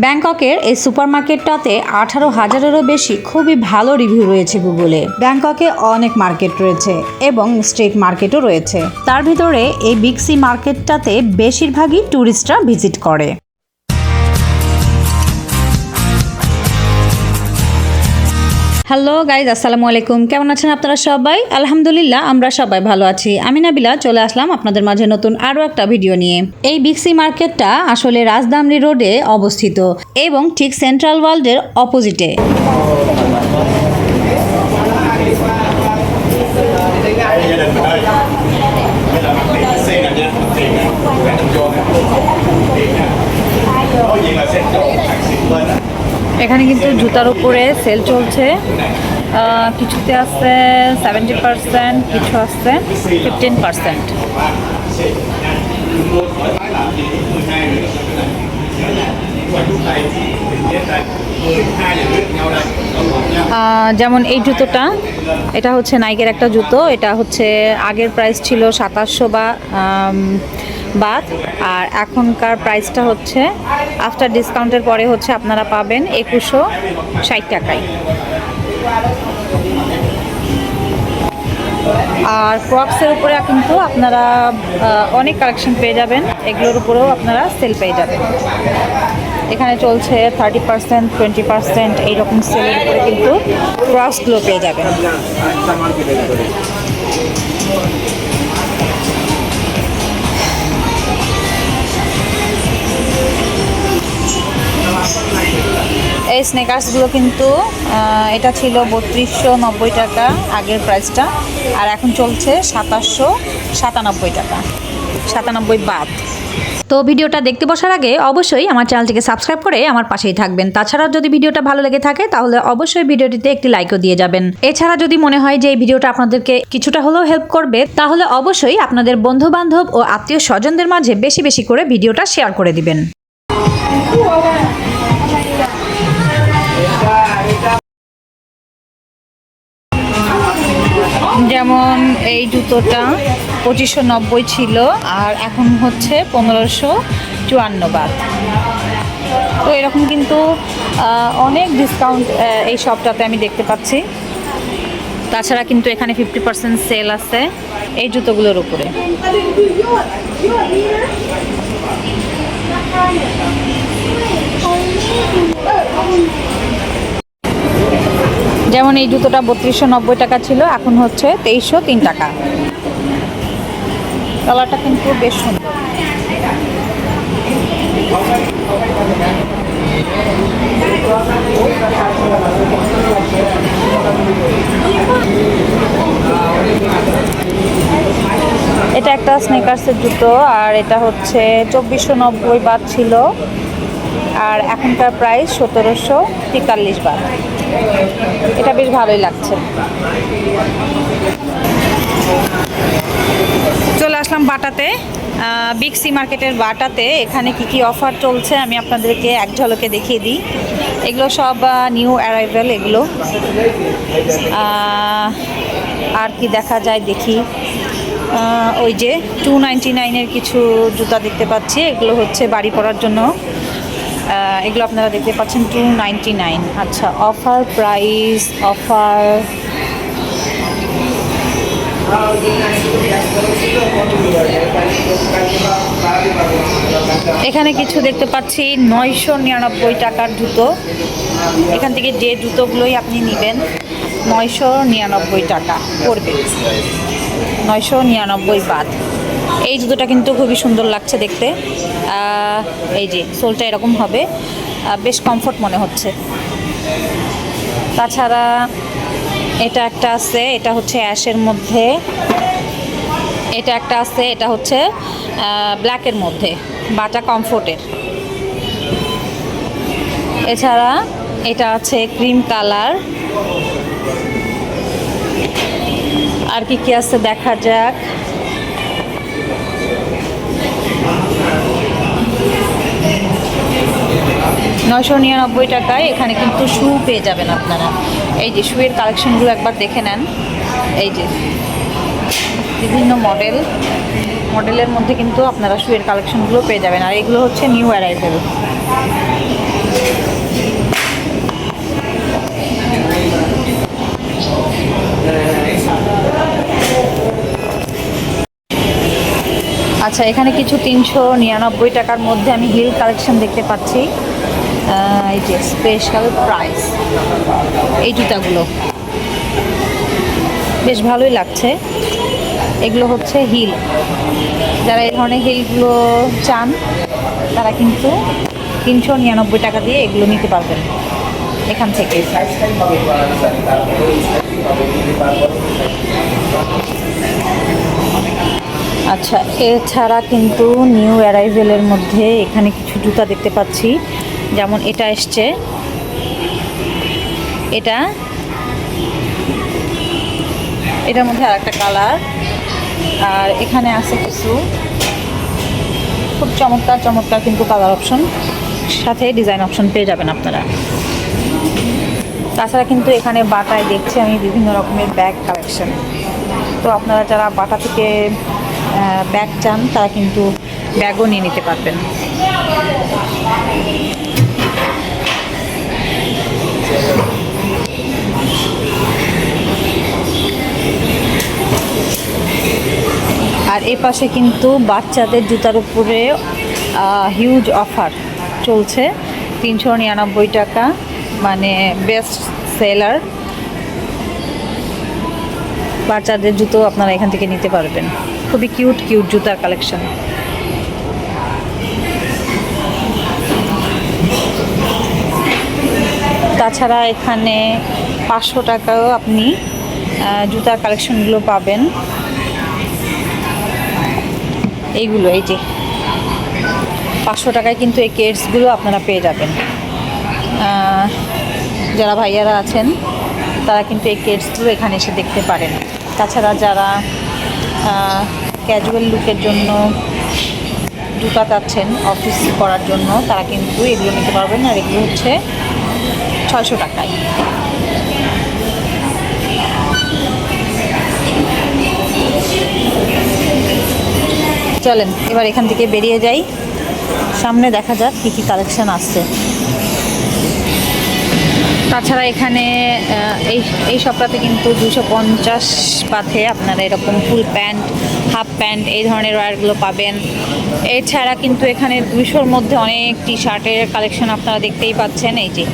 ব্যাংককের এই সুপারমার্কেটটাতে আঠারো হাজারেরও বেশি খুবই ভালো রিভিউ রয়েছে গুগলে। ব্যাংককে অনেক মার্কেট রয়েছে এবং স্ট্রিট মার্কেটও রয়েছে। তার ভিতরে এই বিগ সি মার্কেটটাতে বেশিরভাগই ট্যুরিস্টরা ভিজিট করে। হ্যালো গাইজ, আসসালামু আলাইকুম। কেমন আছেন আপনারা সবাই? আলহামদুলিল্লাহ, আমরা সবাই ভালো আছি। আমি নাবিলা, চলে আসলাম আপনাদের মাঝে নতুন আরও একটা ভিডিও নিয়ে। এই বিক্সি মার্কেটটা আসলে রাজদামরি রোডে অবস্থিত এবং ঠিক সেন্ট্রাল ওয়ার্ল্ডের অপোজিটে। এখানে কিন্তু জুতার উপরে সেল চলছে। কিছুতে আছে সেভেন্টি পার্সেন্ট কিছু আছে ফিফটিন পার্সেন্ট যেমন এই জুতোটা, এটা হচ্ছে নাইকের একটা জুতো। এটা হচ্ছে আগের প্রাইস ছিল সাতাশশো বা বাদ। আর এখনকার প্রাইসটা হচ্ছে আফটার ডিসকাউন্টের পরে হচ্ছে আপনারা পাবেন একুশশো ষাট টাকায়। আর ক্রপসের উপরে কিন্তু আপনারা অনেক কালেকশন পেয়ে যাবেন। এগুলোর উপরেও আপনারা সেল পেয়ে যাবেন। এখানে চলছে থার্টি পার্সেন্ট টোয়েন্টি পার্সেন্ট এইরকম সেলের উপরে কিন্তু ক্রক্সগুলো পেয়ে যাবেন। স্নেকার্সগুলো কিন্তু এটা ছিল বত্রিশশো নব্বই টাকা আগের প্রাইসটা আর এখন চলছে সাতাশশো সাতানব্বই টাকা, সাতানব্বই বাদ। তো ভিডিওটা দেখতে বসার আগে অবশ্যই আমার চ্যানেলটিকে সাবস্ক্রাইব করে আমার পাশেই থাকবেন। তাছাড়াও যদি ভিডিওটা ভালো লেগে থাকে, তাহলে অবশ্যই ভিডিওটিতে একটি লাইকও দিয়ে যাবেন। এছাড়া যদি মনে হয় যে এই ভিডিওটা আপনাদেরকে কিছুটা হলেও হেল্প করবে, তাহলে অবশ্যই আপনাদের বন্ধু বান্ধব ও আত্মীয় স্বজনদের মাঝে বেশি বেশি করে ভিডিওটা শেয়ার করে দিবেন। যেমন এই জুতোটা পঁচিশশো নব্বই ছিল, আর এখন হচ্ছে পনেরোশো চুয়ান্ন বাদ। তো এরকম কিন্তু অনেক ডিসকাউন্ট এই শপটাতে আমি দেখতে পাচ্ছি। তাছাড়া কিন্তু এখানে ফিফটি পার্সেন্ট সেল আছে এই জুতোগুলোর উপরে। যেমন এই জুতোটা বত্রিশশো নব্বই টাকা ছিল, এখন হচ্ছে তেইশশো তিন টাকা। কালারটা কিন্তু বেশ সুন্দর। এটা একটা স্নেকার্সের জুতো, আর এটা হচ্ছে চব্বিশশো নব্বই বাদ ছিল। আর এখনকার প্রাইস সতেরোশো তেতাল্লিশ বার। এটা বেশ ভালোই লাগছে। চলে আসলাম বাটাতে। বিগ সি মার্কেটের বাটাতে। এখানে কি কি অফার চলছে আমি আপনাদেরকে এক ঝলকে দেখিয়ে দিই। এগুলো সব নিউ অ্যারাইভেল এগুলো। আর কি দেখা যায় দেখি। ওই যে টু নাইনটি নাইনের কিছু জুতা দেখতে পাচ্ছি। এগুলো হচ্ছে বাড়ি পরার জন্য। এগুলো আপনারা দেখতে পাচ্ছেন টু নাইনটি নাইন আচ্ছা অফার প্রাইস অফার এখানে কিছু দেখতে পাচ্ছি, নয়শো নিরানব্বই টাকার জুতো। এখান থেকে যে জুতোগুলোই আপনি নেবেন, নয়শো নিরানব্বই টাকা পড়বে। নয়শো নিরানব্বই বাদ। এই জুতোটা কিন্তু খুবই সুন্দর লাগছে দেখতে। এই যে, সোলটা এরকম হবে। বেশ কমফোর্ট মনে হচ্ছে। তাছাড়া এটা একটা আছে, এটা হচ্ছে অ্যাশের মধ্যে। এটা একটা আছে, এটা হচ্ছে ব্ল্যাকের মধ্যে, বাটা কমফোর্টের। এছাড়া এটা আছে ক্রিম কালার। আর কি কি আছে দেখা যাক। নয়শো নিরানব্বই টাকায় এখানে কিন্তু শু পেয়ে যাবেন আপনারা। এই যে শুয়ের কালেকশনগুলো একবার দেখে নেন। এই যে বিভিন্ন মডেল, মডেলের মধ্যে কিন্তু আপনারা শুয়ের কালেকশনগুলো পেয়ে যাবেন। আর এগুলো হচ্ছে নিউ অ্যারাইভেল। আচ্ছা এখানে কিছু তিনশো নিরানব্বই টাকার মধ্যে আমি হিল কালেকশন দেখতে পাচ্ছি। এই যে স্পেশাল প্রাইস এই জুতাগুলো। বেশ ভালোই লাগছে। এগুলো হচ্ছে হিল যারা এই ধরনের হিলগুলো চান, তারা কিন্তু তিনশো নিরানব্বই টাকা দিয়ে এগুলো নিতে পারবেন এখান থেকে। আচ্ছা এছাড়া কিন্তু নিউ অ্যারাইভেলের মধ্যে এখানে কিছু জুতা দেখতে পাচ্ছি। যেমন এটা এসছে। এটা। এটার মধ্যে আর একটা কালার। আর এখানে আছে কিছু। খুব চমৎকার চমৎকার কিন্তু কালার অপশন সাথে ডিজাইন অপশন পেয়ে যাবেন আপনারা। তাছাড়া কিন্তু এখানে বাটায় দেখছি আমি বিভিন্ন রকমের ব্যাগ কালেকশন তো আপনারা যারা বাটা থেকে ব্যাগ চান, তারা কিন্তু ব্যাগও নিয়ে নিতে পারবেন। পাশে কিন্তু বাচ্চাদের জুতার উপরে হিউজ অফার চলছে। তিনশো নিরানব্বই টাকা মানে বেস্ট সেলার বাচ্চাদের জুতো আপনারা এখান থেকে নিতে পারবেন। খুবই কিউট কিউট জুতার কালেকশন তাছাড়া এখানে পাঁচশো টাকাও আপনি জুতার কালেকশনগুলো পাবেন। এইগুলো, এই যে। পাঁচশো টাকায় কিন্তু এই কেটসগুলো আপনারা পেয়ে যাবেন। যারা ভাইয়ারা আছেন, তারা কিন্তু এই কেটসগুলো এখানে এসে দেখতে পারেন। তাছাড়া যারা ক্যাজুয়াল লুকের জন্য জুতা চাচ্ছেন অফিস করার জন্য, তারা কিন্তু এগুলো নিতে পারবেন। আর এগুলো হচ্ছে ছয়শো টাকায় চলেন, এবার এখান থেকে বেরিয়ে যাই। সামনে দেখা যাক কী কী কালেকশান আসছে। তাছাড়া এখানে এই এই সপ্তাহে কিন্তু দুশো পঞ্চাশ পাথে আপনারা এরকম ফুল প্যান্ট হাফ প্যান্ট এই ধরনের ওয়ারগুলো পাবেন। এছাড়া কিন্তু এখানে দুইশোর মধ্যে অনেক টি শার্টের কালেকশন আপনারা দেখতেই পাচ্ছেন। এই যে,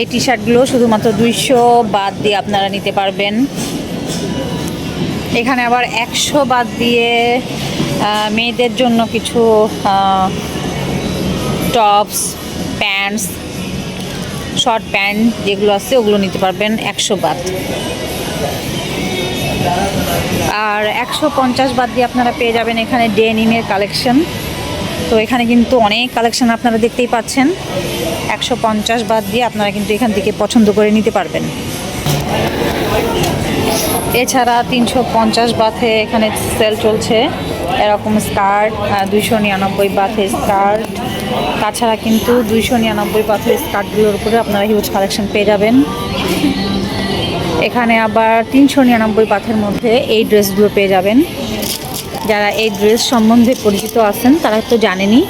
এই টি শার্টগুলো শুধুমাত্র দুইশো বাদ দিয়ে আপনারা নিতে পারবেন। এখানে আবার একশো বাদ দিয়ে মেয়েদের জন্য কিছু টপস, প্যান্টস, শর্ট প্যান্ট যেগুলো আছে, ওগুলো নিতে পারবেন একশো বাদ। আর একশো পঞ্চাশ বাদ দিয়ে আপনারা পেয়ে যাবেন এখানে ডেনিমের কালেকশন। তো এখানে কিন্তু অনেক কালেকশন আপনারা দেখতেই পাচ্ছেন। একশো পঞ্চাশ বাদ দিয়ে আপনারা কিন্তু এখান থেকে পছন্দ করে নিতে পারবেন। এছাড়া তিনশো পঞ্চাশ বাথে এখানে সেল চলছে। এরকম স্কার্ট দুইশো নিরানব্বই বাথে স্কার্ট। তাছাড়া কিন্তু দুইশো নিরানব্বই বাথের স্কার্টগুলোর উপরে আপনারা হিউজ কালেকশন পেয়ে যাবেন। এখানে আবার তিনশো নিরানব্বই বাথের মধ্যে এই ড্রেসগুলো পেয়ে যাবেন। যারা এই ড্রেস সম্বন্ধে পরিচিত আছেন, তারা তো জানেনই।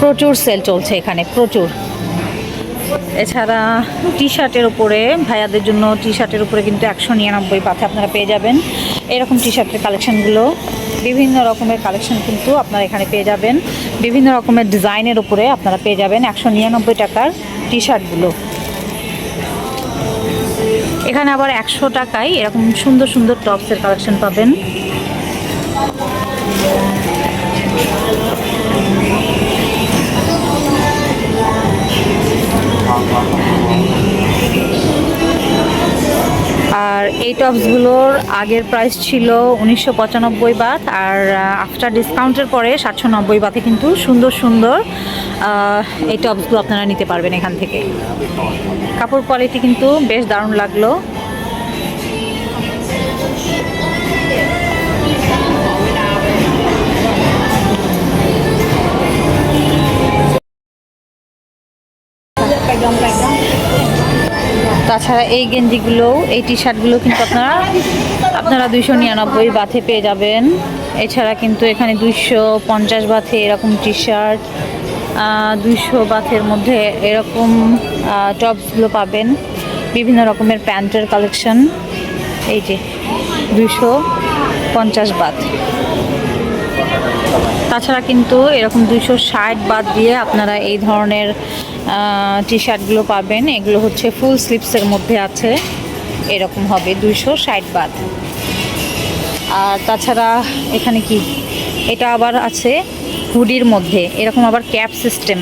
প্রচুর সেল চলছে এখানে, প্রচুর। এছাড়া টি শার্টের উপরে, ভাইয়াদের জন্য টি শার্টের উপরে কিন্তু একশো নিরানব্বই পাথে আপনারা পেয়ে যাবেন। এরকম টি শার্টের কালেকশানগুলো বিভিন্ন রকমের কালেকশন কিন্তু আপনারা এখানে পেয়ে যাবেন। বিভিন্ন রকমের ডিজাইনের উপরে আপনারা পেয়ে যাবেন একশো নিরানব্বই টাকার টি শার্টগুলো এখানে আবার একশো টাকায় এরকম সুন্দর সুন্দর টপসের কালেকশন পাবেন। আর এই টপসগুলোর আগের প্রাইস ছিল উনিশশো পঁচানব্বই বাত, আর আফটার ডিসকাউন্টের পরে সাতশো নব্বই বাতে কিন্তু সুন্দর সুন্দর এই টপসগুলো আপনারা নিতে পারবেন এখান থেকে। কাপড় কোয়ালিটি কিন্তু বেশ দারুণ লাগল। তাছাড়া এই গেঞ্জিগুলো, এই টি শার্টগুলো কিন্তু আপনারা আপনারা দুইশো নিরানব্বই বাথে পেয়ে যাবেন। এছাড়া কিন্তু এখানে দুইশো পঞ্চাশ বাথে এরকম টি শার্ট দুইশো বাথের মধ্যে এরকম টপসগুলো পাবেন। বিভিন্ন রকমের প্যান্টের কালেকশন। এই যে, দুইশো পঞ্চাশ বাথ তাছাড়া কিন্তু এরকম দুইশো ষাট বাদ দিয়ে আপনারা এই ধরনের টি শার্টগুলো পাবেন। এগুলো হচ্ছে ফুল স্লিপসের মধ্যে আছে। এরকম হবে দুইশো ষাট বাদ। আর তাছাড়া এখানে কি? এটা আবার আছে হুডির মধ্যে। এরকম আবার ক্যাপ সিস্টেম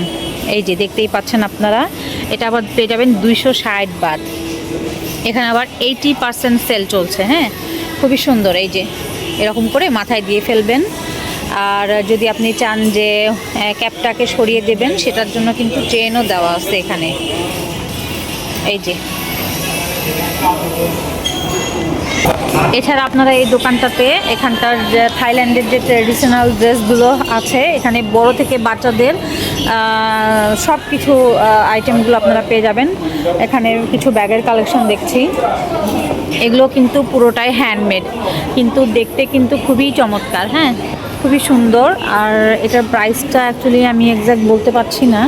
এই যে দেখতেই পাচ্ছেন আপনারা, এটা আবার পেয়ে যাবেন দুইশো ষাট বাদ। এখানে আবার এইটি পার্সেন্ট সেল চলছে হ্যাঁ? খুবই সুন্দর, এই যে। এরকম করে মাথায় দিয়ে ফেলবেন। আর যদি আপনি চান যে ক্যাপটাকে সরিয়ে দেবেন, সেটার জন্য কিন্তু চেনও দেওয়া আছে এখানে। এই যে। এছাড়া আপনারা এই দোকানটাতে এখানকার থাইল্যান্ডের যে ট্রেডিশনাল ড্রেসগুলো আছে, এখানে বড় থেকে বাচ্চাদের সব কিছু আইটেমগুলো আপনারা পেয়ে যাবেন। এখানে কিছু ব্যাগের কালেকশন দেখছি। এগুলো কিন্তু পুরোটাই হ্যান্ডমেড কিন্তু দেখতে কিন্তু খুবই চমৎকার হ্যাঁ? খুবই সুন্দর, আর এটার প্রাইসটা অ্যাকচুয়ালি আমি এক্স্যাক্ট বলতে পারছি না।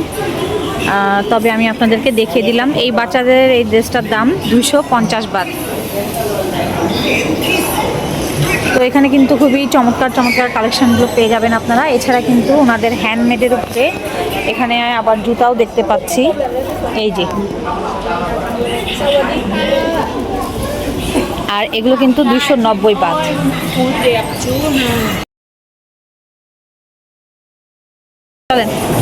তবে আমি আপনাদেরকে দেখিয়ে দিলাম, এই বাচ্চাদের এই ড্রেসটার দাম দুশো পঞ্চাশ বাদ। তো এখানে কিন্তু খুবই চমৎকার চমৎকার কালেকশনগুলো পেয়ে যাবেন আপনারা। এছাড়া কিন্তু ওনাদের হ্যান্ডমেডের উপরে এখানে আবার জুতাও দেখতে পাচ্ছি। এই যে। আর এগুলো কিন্তু দুশো নব্বই বাদ।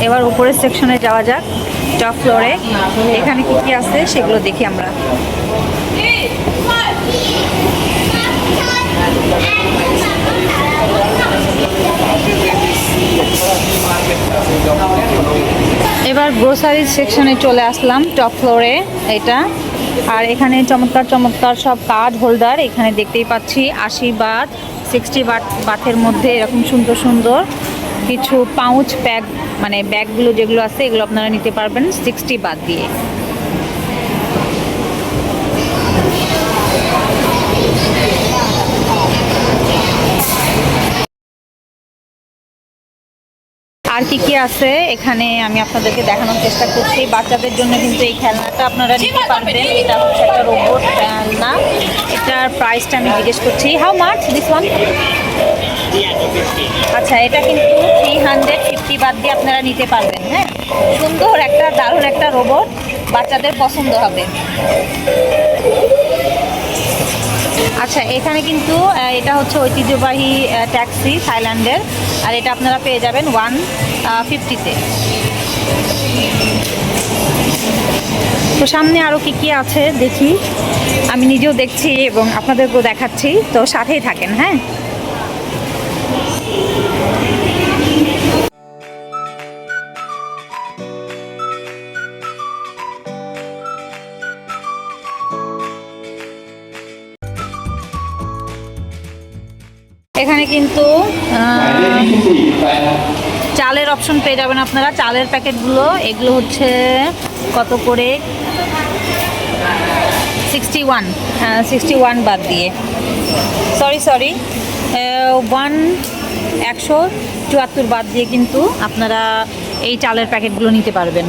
এবার উপরের সেকশনে যাওয়া যাক টপ ফ্লোরে এখানে কি কি আছে সেগুলো দেখি আমরা। এবার গ্রোসারি সেকশনে চলে আসলাম টপ ফ্লোরে এটা। আর এখানে চমৎকার চমৎকার সব কার্ড হোল্ডার এখানে দেখতেই পাচ্ছি আশি বাত সিক্সটি বাট বাথের মধ্যে এরকম সুন্দর সুন্দর। কিছু পাউচ ব্যাগ মানে ব্যাগগুলো যেগুলো আছে, এগুলো আপনারা নিতে পারবেন। সিক্সটি বাদ দিয়ে। আর কি কি আছে? এখানে আমি আপনাদেরকে দেখানোর চেষ্টা করছি। বাচ্চাদের জন্য কিন্তু এই খেলনাটা আপনারা নিতে পারবেন। এটা হচ্ছে একটা রোবট খেলনা। এটার প্রাইসটা আমি জিজ্ঞেস করছি। হাউ মাচ দিস ওয়ান আচ্ছা এটা কিন্তু থ্রি হান্ড্রেড ফিফটি বাদ দিয়ে আপনারা নিতে পারবেন হ্যাঁ? সুন্দর একটা, দারুণ একটা রোবট বাচ্চাদের পছন্দ হবে। আচ্ছা এখানে কিন্তু এটা হচ্ছে ঐতিহ্যবাহী ট্যাক্সি থাইল্যান্ডের, আর এটা আপনারা পেয়ে যাবেন ওয়ান ফিফটিতে তো সামনে আরও কি কি আছে দেখি। আমি নিজেও দেখছি এবং আপনাদেরকেও দেখাচ্ছি। তো সাথেই থাকেন হ্যাঁ? এখানে কিন্তু চালের অপশন পেয়ে যাবেন আপনারা। চালের প্যাকেটগুলো, এগুলো হচ্ছে কত করে? সিক্সটি ওয়ান সিক্সটি ওয়ান বাদ দিয়ে। সরি সরি ওয়ান একশো চুয়াত্তর বাদ দিয়ে কিন্তু আপনারা এই চালের প্যাকেটগুলো নিতে পারবেন।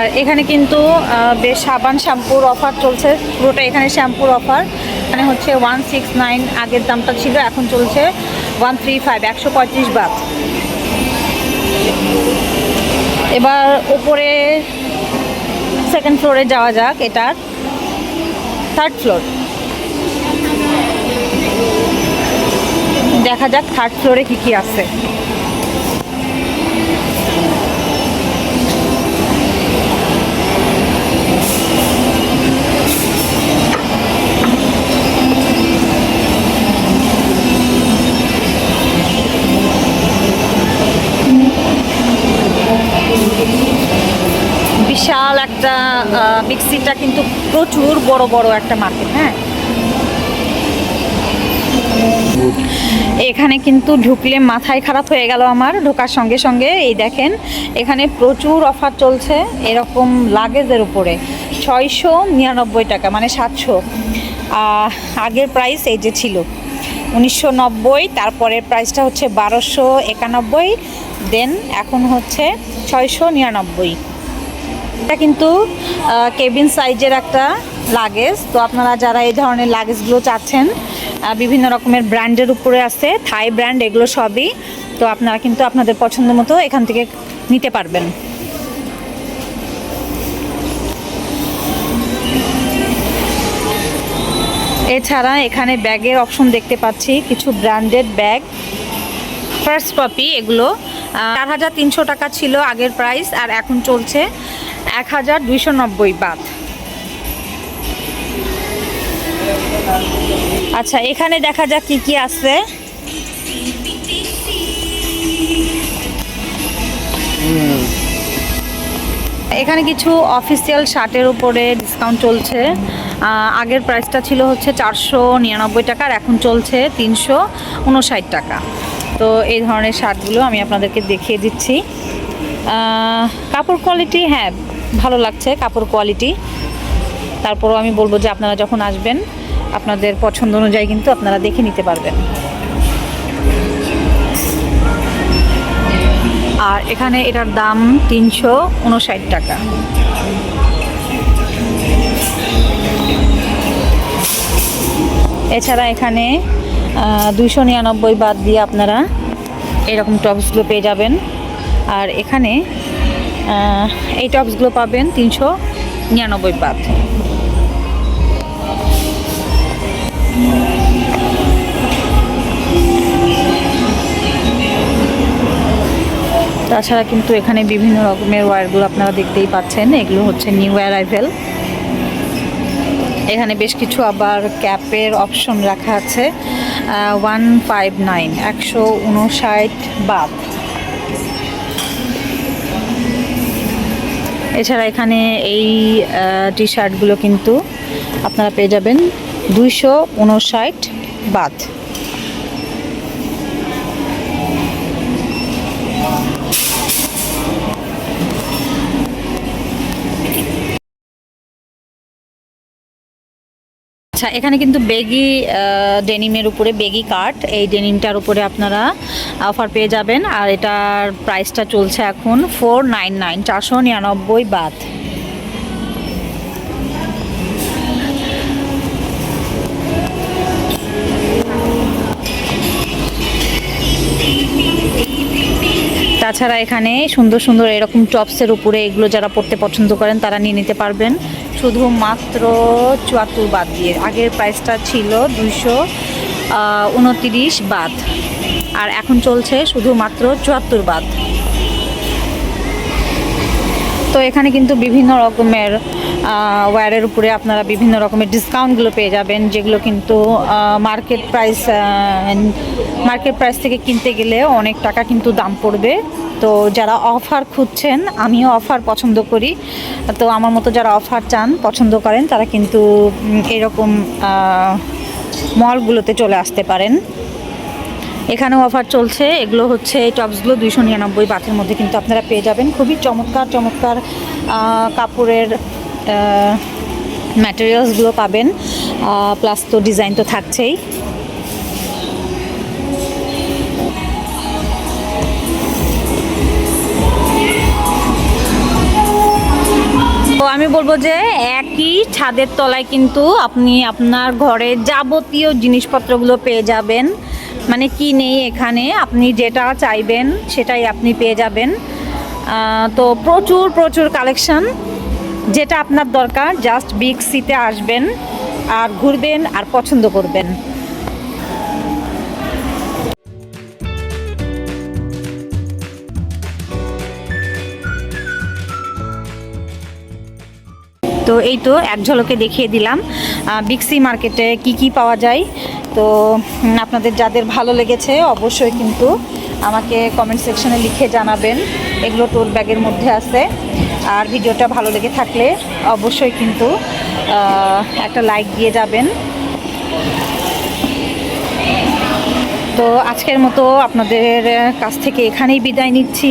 আর এখানে কিন্তু বেশ সাবান, শ্যাম্পুর অফার চলছে। পুরোটা এখানে শ্যাম্পুর অফার মানে হচ্ছে ওয়ান সিক্স নাইন আগের দামটা ছিল, এখন চলছে ওয়ান থ্রি ফাইভ একশো পঁয়ত্রিশ বাদ এবার ওপরে সেকেন্ড ফ্লোরে যাওয়া যাক এটার থার্ড ফ্লোর দেখা যাক থার্ড ফ্লোরে কি কি আছে। মিক্সিটা কিন্তু প্রচুর বড় বড় একটা মার্কেট হ্যাঁ? এখানে কিন্তু ঢুকলে মাথায় খারাপ হয়ে গেল আমার, ঢোকার সঙ্গে সঙ্গে। এই দেখেন, এখানে প্রচুর অফার চলছে, এরকম লাগেজের উপরে। ছয়শো নিরানব্বই টাকা মানে সাতশো। আগের প্রাইস এই যে ছিল, উনিশশো নব্বই, তারপরের প্রাইসটা হচ্ছে বারোশো একানব্বই দেন এখন হচ্ছে ছয়শো নিরানব্বই। এটা কিন্তু কেবিন সাইজের একটা লাগেজ তো আপনারা যারা এই ধরনের লাগেজগুলো চাচ্ছেন বিভিন্ন রকমের ব্র্যান্ডের উপরে আছে থাই ব্র্যান্ড এগুলো সবই। তো আপনারা কিন্তু আপনাদের পছন্দ মতো এখান থেকে নিতে পারবেন। এছাড়া এখানে ব্যাগের অপশন দেখতে পাচ্ছি, কিছু ব্র্যান্ডেড ব্যাগ ফার্স্ট কপি এগুলো। চার হাজার তিনশো টাকা ছিল আগের প্রাইস আর এখন চলছে এক হাজার দুইশো নব্বই বাদ। আচ্ছা এখানে দেখা যাক কি কি আছে। এখানে কিছু অফিসিয়াল শার্টের উপরে ডিসকাউন্ট চলছে। আগের প্রাইসটা ছিল হচ্ছে চারশো নিরানব্বই টাকা, আর এখন চলছে তিনশো উনষাট টাকা। তো এই ধরনের শার্টগুলো আমি আপনাদেরকে দেখিয়ে দিচ্ছি। কাপড় কোয়ালিটি হ্যাঁ ভালো লাগছে কাপড় কোয়ালিটি তারপরও আমি বলব যে আপনারা যখন আসবেন, আপনাদের পছন্দ অনুযায়ী কিন্তু আপনারা দেখে নিতে পারবেন। আর এখানে এটার দাম তিনশো উনষাট টাকা। এছাড়া এখানে দুইশো নিরানব্বই বাদ দিয়ে আপনারা এরকম টপসগুলো পেয়ে যাবেন। আর এখানে এই টপসগুলো পাবেন তিনশো নিরানব্বই বাদ। তাছাড়া কিন্তু এখানে বিভিন্ন রকমের ওয়্যারগুলো আপনারা দেখতেই পাচ্ছেন, এগুলো হচ্ছে নিউ অ্যারাইভেল। এখানে বেশ কিছু আবার ক্যাপের অপশন রাখা আছে ওয়ান ফাইভ নাইন, একশো উনষাট বাদ। এছাড়া এখানে এই টি শার্টগুলো কিন্তু আপনারা পেয়ে যাবেন দুইশো উনষাট বাদ। আচ্ছা এখানে কিন্তু বেগি ডেনিমের উপরে বেগি কাট এই ডেনিমটার উপরে আপনারা অফার পেয়ে যাবেন। আর এটার প্রাইসটা চলছে এখন ফোর নাইন নাইন চারশো নিরানব্বই বাদ। তাছাড়া এখানে সুন্দর সুন্দর এরকম টপসের উপরে এগুলো যারা পড়তে পছন্দ করেন, তারা নিয়ে নিতে পারবেন। শুধু মাত্র চুয়াত্তর বাদ দিয়ে। আগের প্রাইসটা ছিল দুইশো উনতিরিশ বাদ। আর এখন চলছে শুধুমাত্র চুয়াত্তর বাদ। তো এখানে কিন্তু বিভিন্ন রকমের ওয়্যারের উপরে আপনারা বিভিন্ন রকমের ডিসকাউন্টগুলো পেয়ে যাবেন, যেগুলো কিন্তু মার্কেট প্রাইস মার্কেট প্রাইস থেকে কিনতে গেলে অনেক টাকা কিন্তু দাম পড়বে। তো যারা অফার খুঁজছেন, আমিও অফার পছন্দ করি। তো আমার মতো যারা অফার চান, পছন্দ করেন, তারা কিন্তু এরকম মলগুলোতে চলে আসতে পারেন। এখানেও অফার চলছে। এগুলো হচ্ছে, এই টপসগুলো দুইশো নিরানব্বই বাথের মধ্যে কিন্তু আপনারা পেয়ে যাবেন। খুবই চমৎকার চমৎকার কাপড়ের ম্যাটেরিয়ালসগুলো পাবেন। প্লাস তো ডিজাইন তো থাকছেই। আমি বলব যে একই ছাদের তলায় কিন্তু আপনি আপনার ঘরের যাবতীয় জিনিসপত্রগুলো পেয়ে যাবেন। মানে কি নেই এখানে, আপনি যেটা চাইবেন সেটাই আপনি পেয়ে যাবেন। তো প্রচুর প্রচুর কালেকশন। যেটা আপনার দরকার, জাস্ট বিগ সিতে আসবেন, আর ঘুরবেন আর পছন্দ করবেন। তো এই তো এক ঝলকে দেখিয়ে দিলাম। বিক্সি মার্কেটে কি কি পাওয়া যায়? তো আপনাদের যাদের ভালো লেগেছে অবশ্যই কিন্তু আমাকে কমেন্ট সেকশনে লিখে জানাবেন। এগুলো টোট ব্যাগের মধ্যে আছে। আর ভিডিওটা ভালো লেগে থাকলে অবশ্যই কিন্তু একটা লাইক দিয়ে যাবেন। তো আজকের মতো আপনাদের কাছ থেকে এখানেই বিদায় নিচ্ছি।